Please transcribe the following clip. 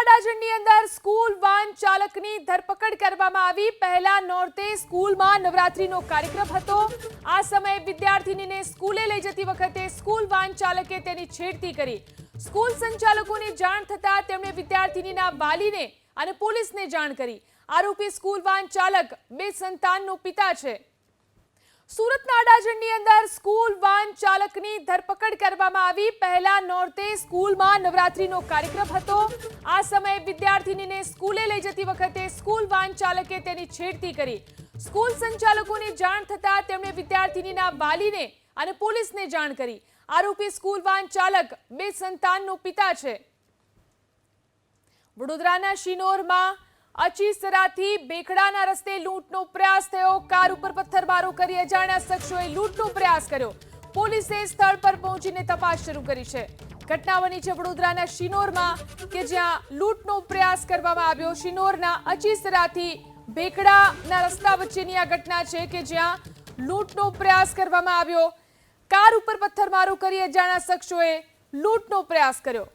અંદર school van ચાલકની ધરપકડ કરવામાં આવી. પહેલા નોર્તે સ્કૂલમાં નવરાત્રીનો કાર્યક્રમ હતો. આ સમયે વિદ્યાર્થીનીને સ્કૂલે લઈ જતી વખતે સ્કૂલ વાન ચાલકે તેની છેડતી કરી. સ્કૂલ સંચાલકોને જાણ થતાં તેમણે વિદ્યાર્થીનીના વાલીને અને પોલીસને જાણ કરી. આરોપી સ્કૂલ વાન ચાલક બે સંતાનનો પિતા છે. સુરતના અડાજણની અંદર સ્કૂલ વાન ચાલકની ધરપકડ કરવામાં આવી. પહેલા નોર્તે સ્કૂલમાં નવરાત્રીનો કાર્યક્રમ હતો. આ સમયે વિદ્યાર્થીનીને સ્કૂલે લઈ જતી વખતે સ્કૂલ વાન ચાલકે તેની છેડતી કરી. સ્કૂલ સંચાલકોને જાણ થતાં તેમણે વિદ્યાર્થીનીના વાલીને અને પોલીસને જાણ કરી. આરોપી સ્કૂલ વાન ચાલક બે સંતાનનો પિતા છે. વડોદરાના શિનોરમાં અચીસરાથી બેખડાના રસ્તે લૂંટનો પ્રયાસ થયો. કાર ઉપર પથ્થરમારો કરી અજાણ્યા શખ્સોએ લૂંટનો પ્રયાસ કર્યો. પોલીસે સ્થળ પર પહોંચીને તપાસ શરૂ કરી છે. ઘટના બની છે વડોદરાના શિનોરમાં, કે જ્યાં લૂંટનો પ્રયાસ કરવામાં આવ્યો. શિનોરના અચીસરાથી ભેખડાના રસ્તા વચ્ચેની આ ઘટના છે કે જ્યાં લૂંટનો પ્રયાસ કરવામાં આવ્યો. કાર ઉપર પથ્થરમારો કરી અજાણ્યા શખ્સોએ લૂંટનો પ્રયાસ કર્યો.